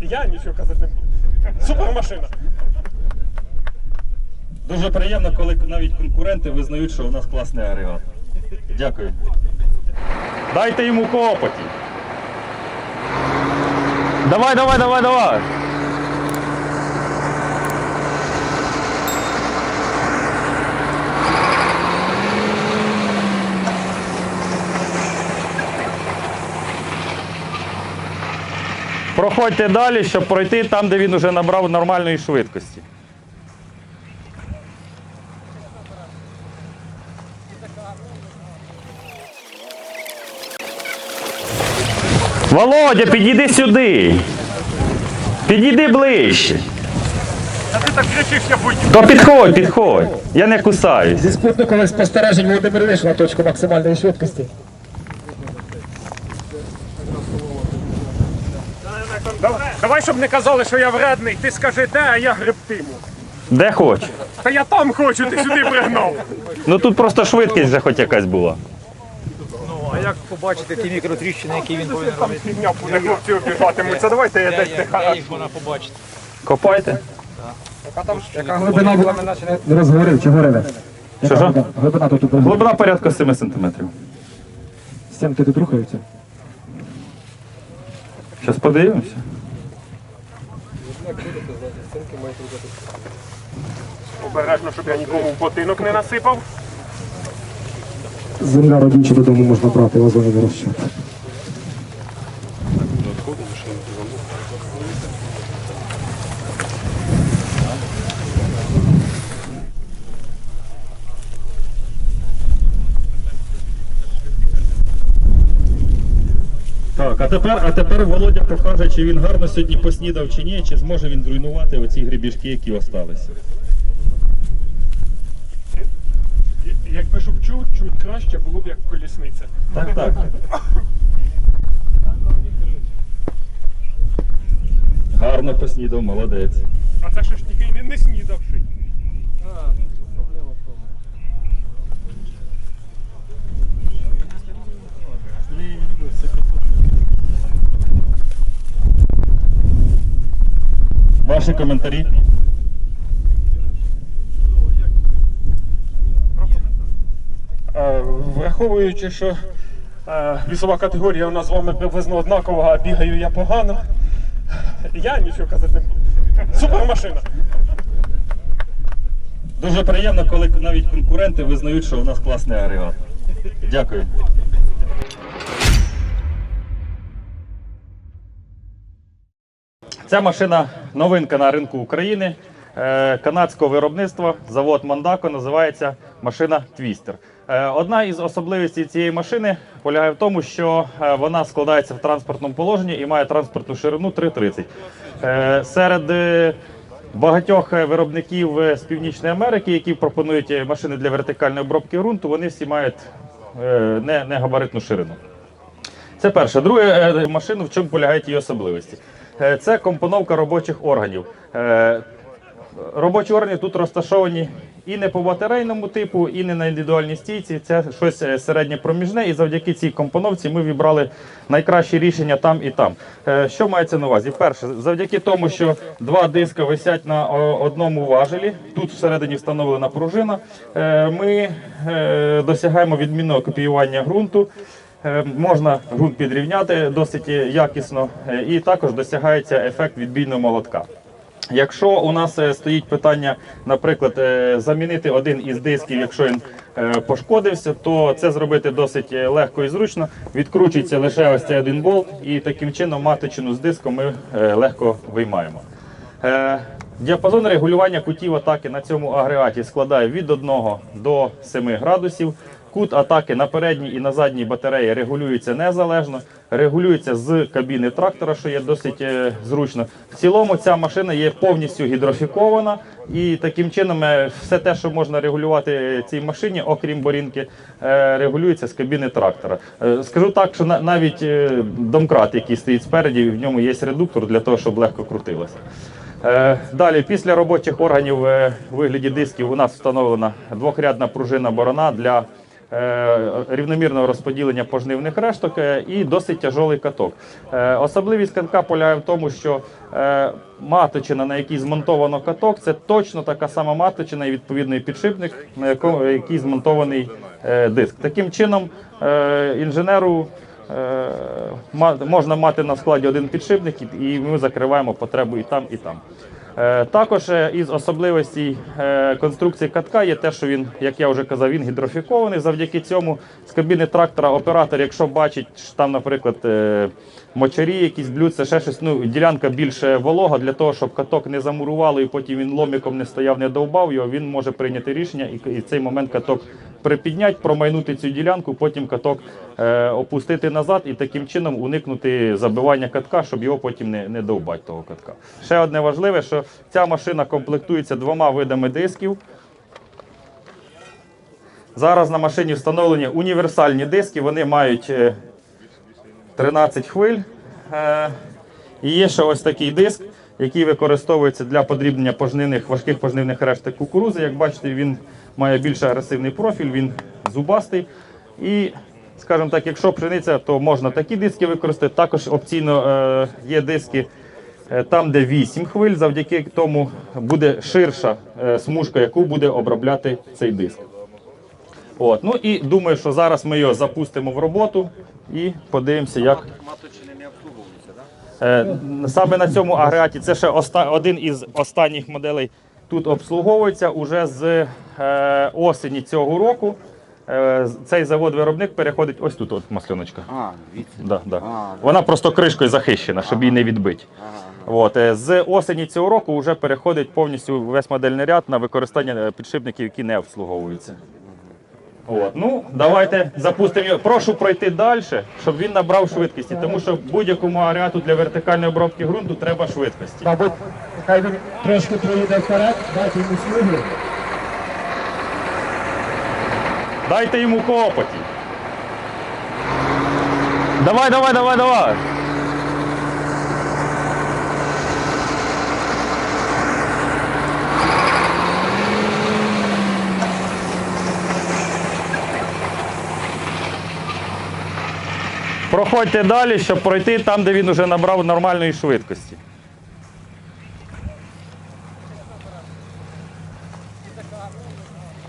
Я нічого казати не буду. Супермашина. Дуже приємно, коли навіть конкуренти визнають, що у нас класний агрегат. Дякую. Дайте йому копоті. Давай, давай, давай, давай. Проходьте далі, щоб пройти там, де він вже набрав нормальної швидкості. Володя, підійди сюди. Підійди ближче. А ти так кричиш, я будь. То підходь, підходь. Я не кусаюсь. Зі спутникових спостережень Володимир вийшов на точку максимальної швидкості. Давай, щоб не казали, що я вредний, ти скажи де, а я гребтиму. Де хоч. Та я там хочу, ти сюди пригнав. Ну тут просто швидкість вже хоч якась була. А як побачити ті мікротріщини, які він повинен Там фігня буде, хлопці обігатимуться. Давайте я десь Де дихаю. їх вона побачити? Копайте. Яка глибина була, ми наче не розговорив, чи говорили? Що, що? Глибина тут тут Глибина порядка 7 сантиметрів. стінки тут рухаються. Зараз подивимося. Обережно, щоб я нікому в ботинок не насипав. Земля родюча додому можна брати, не розчат. Так, а тепер, а тепер Володя покаже, чи він гарно сьогодні поснідав чи ні, чи зможе він зруйнувати оці грибіжки, які осталися. Якби щоб чуть, чуть краще, було б як колісниця. Так, так. Гарно поснідав, молодець. А це що ж тільки не, не снідавши. Ваші коментарі? Е, Враховуючи, що е, вісова категорія у нас з вами приблизно однакова, а бігаю я погано. Я нічого казати не буду. Супер машина. Дуже приємно, коли навіть конкуренти визнають, що у нас класний агрегат. Дякую. Ця машина новинка на ринку України. е, Канадського виробництва, завод Мондако, називається машина Твістер. Одна із особливостей цієї машини полягає в тому, що е, вона складається в транспортному положенні і має транспортну ширину 3,30. Е, Серед багатьох виробників з Північної Америки, які пропонують машини для вертикальної обробки ґрунту, вони всі мають не, габаритну ширину. Це перше. Друге, машину, в чому полягають її особливості? Е, Це компоновка робочих органів. Е, Робочі органи тут розташовані і не по батарейному типу, і не на індивідуальній стійці. Це щось е, середнє проміжне, і завдяки цій компоновці ми вибрали найкращі рішення там і там. Що мається на увазі? Перше, завдяки тому, що два диска висять на одному важелі, тут всередині встановлена пружина, ми досягаємо відмінного копіювання ґрунту. Е, Можна ґрунт підрівняти досить якісно, е, і також досягається ефект відбійного молотка. Якщо у нас е, стоїть питання, наприклад, е, замінити один із дисків, якщо він е, пошкодився, то це зробити досить е, легко і зручно. Відкручується лише ось цей один болт, і таким чином матичину з диском ми е, легко виймаємо. Е, Діапазон регулювання кутів атаки на цьому агрегаті складає від 1 до 7 градусів. Кут атаки на передній і на задній батареї регулюється незалежно, регулюється з кабіни трактора, що є досить е, зручно. В цілому ця машина є повністю гідрофікована, і таким чином е, все те, що можна регулювати цій машині, окрім борінки, е, регулюється з кабіни трактора. Скажу так, що на- навіть домкрат, який стоїть спереді, в ньому є редуктор для того, щоб легко крутилося. Далі, після робочих органів вигляді дисків у нас встановлена двохрядна пружина борона для рівномірного розподілення пожнивних решток е, і досить тяжолий каток. Е, Особливість катка полягає в тому, що е, маточина, на якій змонтовано каток, це точно така сама маточина і відповідний підшипник, на який змонтований е, диск. Таким чином, е, інженеру е, можна мати на складі один підшипник, і ми закриваємо потребу і там, і там. Е, Також е, із особливостей е, конструкції катка є те, що він, як я вже казав, він гідрофікований. Завдяки цьому з кабіни трактора оператор, якщо бачить, що там, наприклад, мочарі, якісь блюдце, ще щось, ну, ділянка більше волога, для того, щоб каток не замурувало і потім він ломіком не стояв, не довбав його, він може прийняти рішення і, і в цей момент каток припідняти, промайнути цю ділянку, потім каток е, опустити назад і таким чином уникнути забивання катка, щоб його потім не, не довбати того катка. Ще одне важливе, що ця машина комплектується двома видами дисків. Зараз на машині встановлені універсальні диски, вони мають е, 13 хвиль. Е, І є ще ось такий диск, який використовується для подрібнення пожнивних, важких пожнивних решток кукурузи. Як бачите, він має більш агресивний профіль, він зубастий. І, скажімо так, якщо пшениця, то можна такі диски використати. Також опційно е, є диски е, там, де 8 хвиль, завдяки тому буде ширша смужка, яку буде обробляти цей диск. От, ну і думаю, що зараз ми його запустимо в роботу і подивимося, як. Е, Саме на цьому агрегаті це ще оста- один із останніх моделей тут обслуговується уже з е, осені цього року. Е, цей завод-виробник переходить ось тут, от масляночка. А. Да, да. Вона просто кришкою захищена, щоб її не відбити. От, е, з осені цього року вже переходить повністю весь модельний ряд на використання підшипників, які не обслуговуються. От, ну, давайте запустимо його. Прошу пройти далі, щоб він набрав швидкості, тому що будь-якому агрегату для вертикальної обробки ґрунту треба швидкості. Мабуть, хай він трошки проїде вперед, дайте йому смугу. Дайте йому копоті. Давай, давай, давай, давай. Проходьте далі, щоб пройти там, де він вже набрав нормальної швидкості.